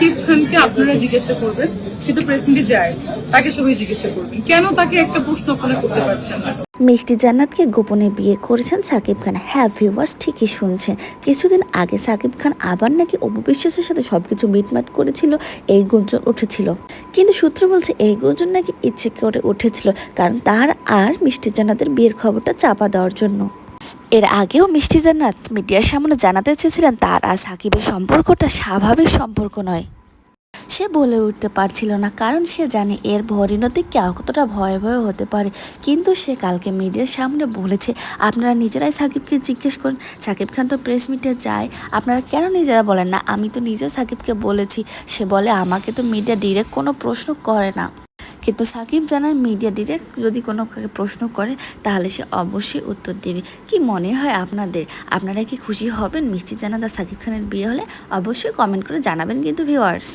সাকিব খানকে আপনারা জিজ্ঞাসা করবেন, সে তো প্রেস মিটে যায়, তাকে সবাই জিজ্ঞাসা করবেন কেন তাকে একটা প্রশ্ন আপনারা করতে পারছেন না? মিষ্টি জান্নাতকে গোপনে বিয়ে করেছেন সাকিব খান। হ্যাঁ ভিউয়ার্স ঠিকই শুনছেন। কিছুদিন আগে সাকিব খান আবার নাকি অপু বিশ্বাসের সাথে সবকিছু মিটমাট করেছিল, এই গুঞ্জন উঠেছিল। কিন্তু সূত্র বলছে এই গুঞ্জন নাকি ইচ্ছে করে উঠেছিল, কারণ তার আর মিষ্টি জান্নাতের বিয়ের খবরটা চাপা দেওয়ার জন্য। এর আগেও মিষ্টি জান্নাত মিডিয়ার সামনে জানাতে চেয়েছিলেন তার আর সাকিবের সম্পর্কটা স্বাভাবিক সম্পর্ক নয়। সে বলে উঠতে পারছিল না, কারণ সে জানে এর পরিণতি কতটা ভয়াবহ হতে পারে। কিন্তু সে কালকে মিডিয়ার সামনে বলেছে, আপনারা নিজেরাই সাকিবকে জিজ্ঞেস করুন, সাকিব খান তো প্রেস মিটে যায়, আপনারা কেন নিজেরা বলেন না? আমি তো নিজে সাকিবকে বলেছি, সে বলে আমাকে তো মিডিয়া ডিরেক্ট কোনো প্রশ্ন করে না। কিন্তু সাকিব জানায়, মিডিয়া ডিরেক্ট যদি কোনো প্রশ্ন করে, তাহলে সে অবশ্যই উত্তর দেবে। কি মনে হয় আপনাদের? আপনারা কি খুশি হবেন? মিষ্টি জানা দা সাকিব খানের বিয়ে হলে অবশ্যই কমেন্ট করে জানাবেন কিন্তু ভিউয়ার্স